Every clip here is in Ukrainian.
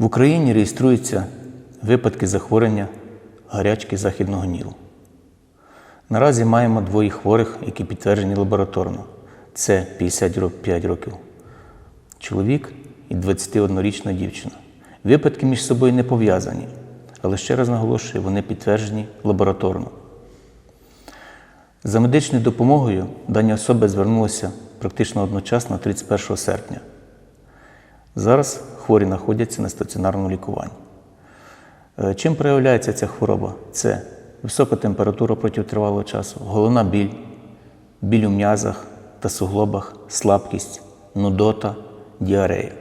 В Україні реєструються випадки захворювання гарячки західного Нілу. Наразі маємо двоє хворих, які підтверджені лабораторно. Це 55 років чоловік і 21-річна дівчина. Випадки між собою не пов'язані, але ще раз наголошую, вони підтверджені лабораторно. За медичною допомогою дані особи звернулися практично одночасно 31 серпня. Зараз хворі знаходяться на стаціонарному лікуванні. Е, Чим проявляється ця хвороба? Це висока температура протягом тривалого часу, головна біль, біль у м'язах та суглобах, слабкість, нудота, діарея.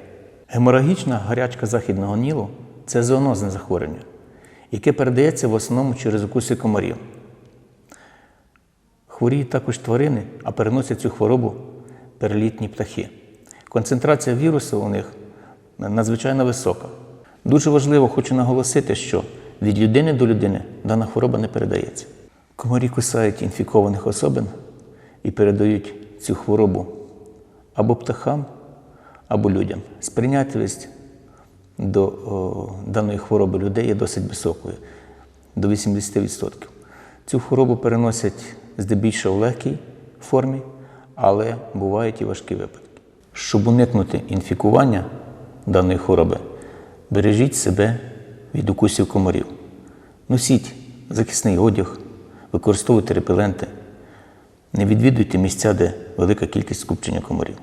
Геморагічна гарячка західного нілу це зоонозне захворювання, яке передається в основному через укуси комарів. Хворіють також тварини, а переносять цю хворобу перелітні птахи. Концентрація вірусу у них надзвичайно висока. Дуже важливо хочу наголосити, що від людини до людини дана хвороба не передається. Комарі кусають інфікованих особин і передають цю хворобу або птахам, або людям. Сприйнятливість до о, даної хвороби людей є досить високою до 80%. Цю хворобу переносять здебільшого в легкій формі, але бувають і важкі випадки. Щоб уникнути інфікування даної хвороби, бережіть себе від укусів комарів. Носіть захисний одяг, використовуйте репеленти, не відвідуйте місця, де велика кількість скупчення комарів.